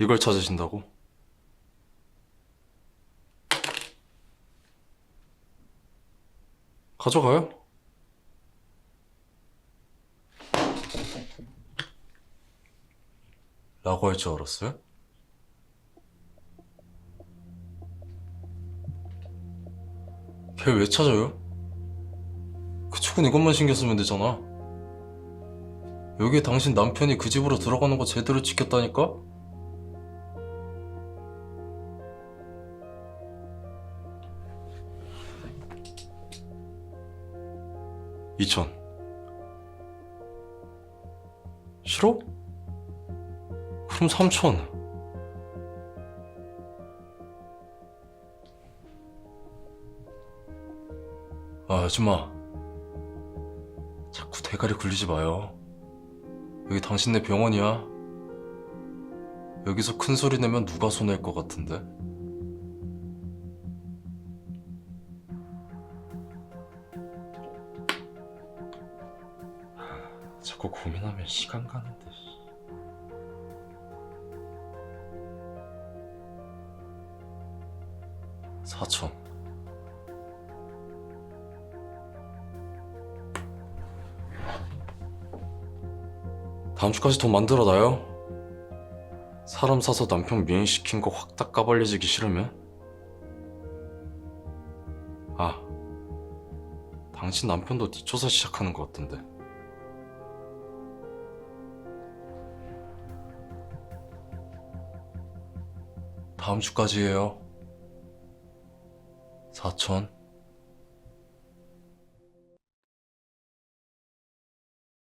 이걸 찾으신다고? 가져가요. 라고 할 줄 알았어요? 걔 왜 찾아요? 그쪽은 이것만 신경 쓰면 되잖아. 여기 당신 남편이 그 집으로 들어가는 거 제대로 지켰다니까? 이천. 싫어? 그럼 삼천. 아, 아줌마. 자꾸 대가리 굴리지 마요. 여기 당신네 병원이야. 여기서 큰 소리 내면 누가 손해일 것 같은데? 자꾸 고민하면 시간 가는데. 사천. 다음 주까지 돈 만들어놔요. 사람 사서 남편 미행시킨 거확다 까발려지기 싫으면? 아, 당신 남편도 뒷조사 시작하는 것 같던데. 다음 주까지예요. 사천.